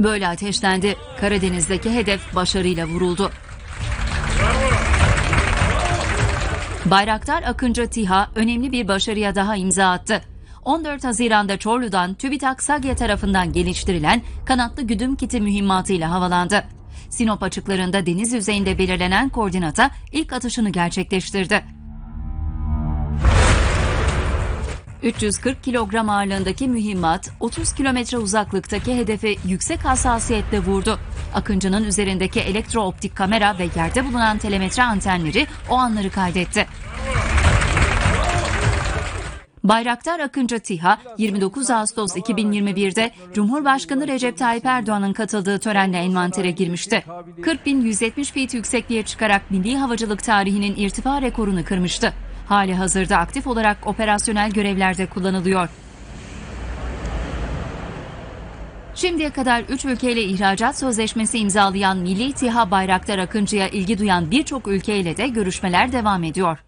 Böyle ateşlendi. Karadeniz'deki hedef başarıyla vuruldu. Bayraktar Akıncı TİHA önemli bir başarıya daha imza attı. 14 Haziran'da Çorlu'dan TÜBİTAK SAGE tarafından geliştirilen kanatlı güdüm kiti mühimmatıyla havalandı. Sinop açıklarında deniz yüzeyinde belirlenen koordinata ilk atışını gerçekleştirdi. 340 kilogram ağırlığındaki mühimmat 30 kilometre uzaklıktaki hedefi yüksek hassasiyetle vurdu. Akıncı'nın üzerindeki elektrooptik kamera ve yerde bulunan telemetre antenleri o anları kaydetti. Bayraktar Akıncı TİHA 29 Ağustos 2021'de Cumhurbaşkanı Recep Tayyip Erdoğan'ın katıldığı törenle envantere girmişti. 40.170 feet yüksekliğe çıkarak milli havacılık tarihinin irtifa rekorunu kırmıştı. Hali hazırda aktif olarak operasyonel görevlerde kullanılıyor. Şimdiye kadar 3 ülkeyle ihracat sözleşmesi imzalayan Milli TİHA Bayraktar Akıncı'ya ilgi duyan birçok ülkeyle de görüşmeler devam ediyor.